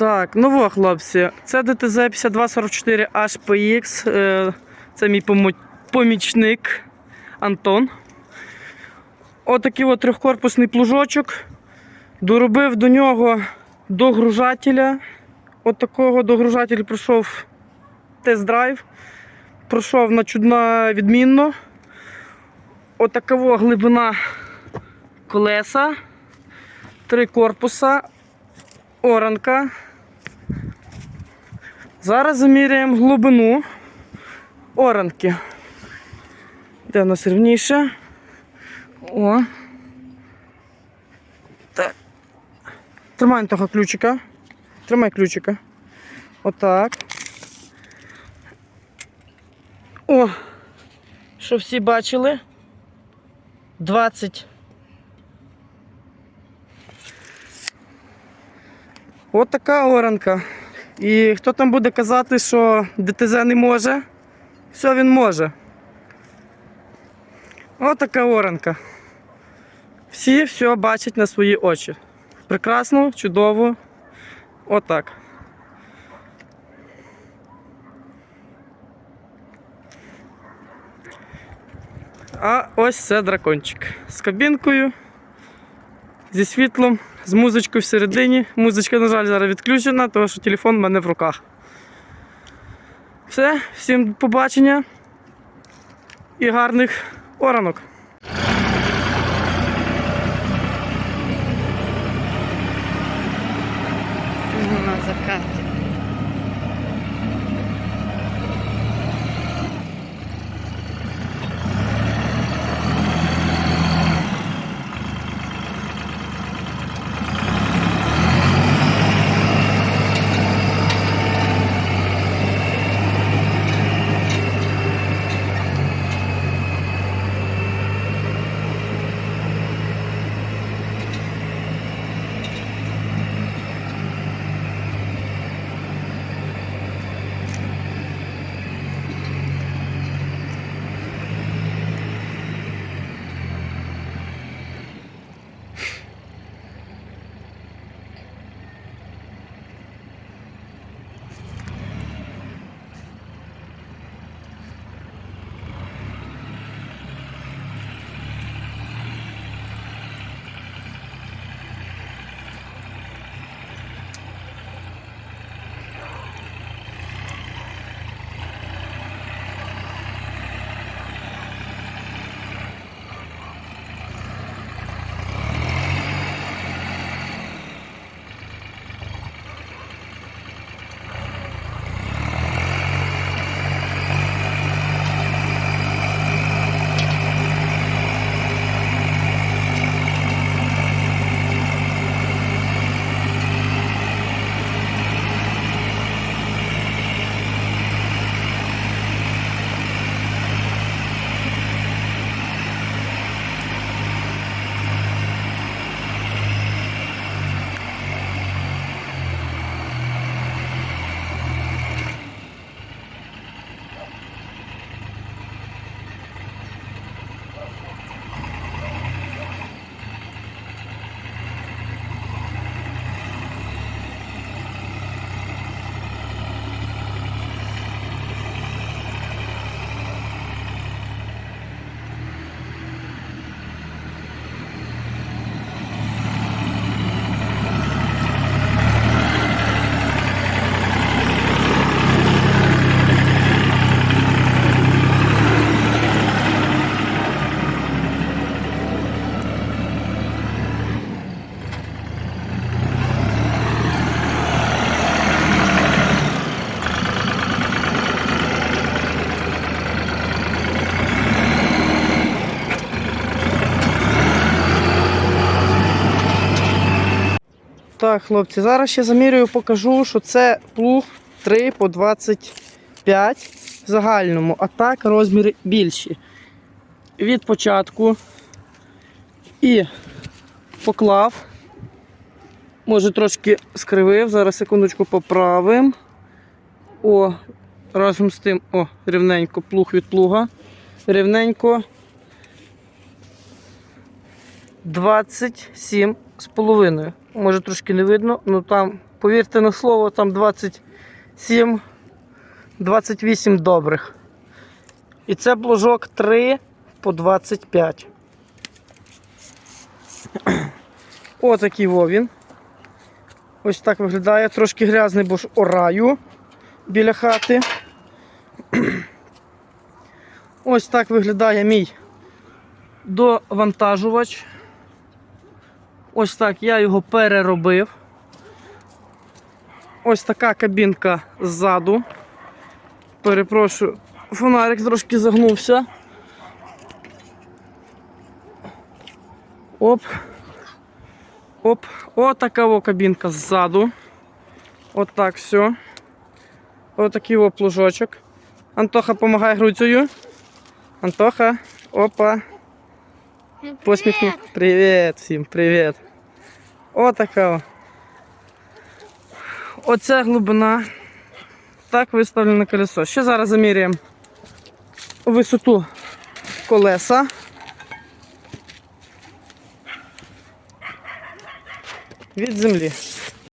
Так, ну во, хлопці, це ДТЗ 5244 HPX. е, Це мій помічник Антон. Отакий от трьохкорпусний плужочок. Доробив до нього догружателя. От такого догружатель пройшов тест-драйв. Пройшов на чудно відмінно. Отакова глибина колеса. Три корпуса. Оранка. Зараз заміряємо глибину оранки. Де у нас рівніше? О. Так. Тримай того ключика. Тримай ключика. Отак. О! Що всі бачили? 20. От така оранка. І хто там буде казати, що ДТЗ не може? Все він може. От така оранка. Всі все бачать на свої очі. Прекрасно, чудово. Отак. А ось це дракончик. З кабінкою, зі світлом, з музичкою всередині. Музичка, на жаль, зараз відключена, тому що телефон в мене в руках. Все, всім побачення і гарних оранок. На закаті. Так, хлопці, зараз ще замірюю, покажу, що це плуг 3 по 25 в загальному, а так розміри більші. Від початку і поклав. Може трошки скривив, зараз секундочку поправим. О, разом з тим, о, рівненько плуг від плуга. Рівненько 27 з половиною. Може трошки не видно, але там Повірте на слово, там 27, 28 добрих. І це плужок 3 по 25. Отакий во він. Ось так виглядає. Трошки грязний, бо ж ораю біля хати. Ось так виглядає мій довантажувач. Ось так я його переробив. Ось така кабінка ззаду. Перепрошую, фонарик трошки загнувся. Оп. Оп. Отака во кабінка ззаду. Отак все. Отакий во плужочок. Антоха помагай грудзею. Антоха. Опа. Посміхну. Привіт всім, привіт. Отака. о. Оце глибина. Так виставлене колесо. Ще зараз заміряємо висоту колеса. Від землі.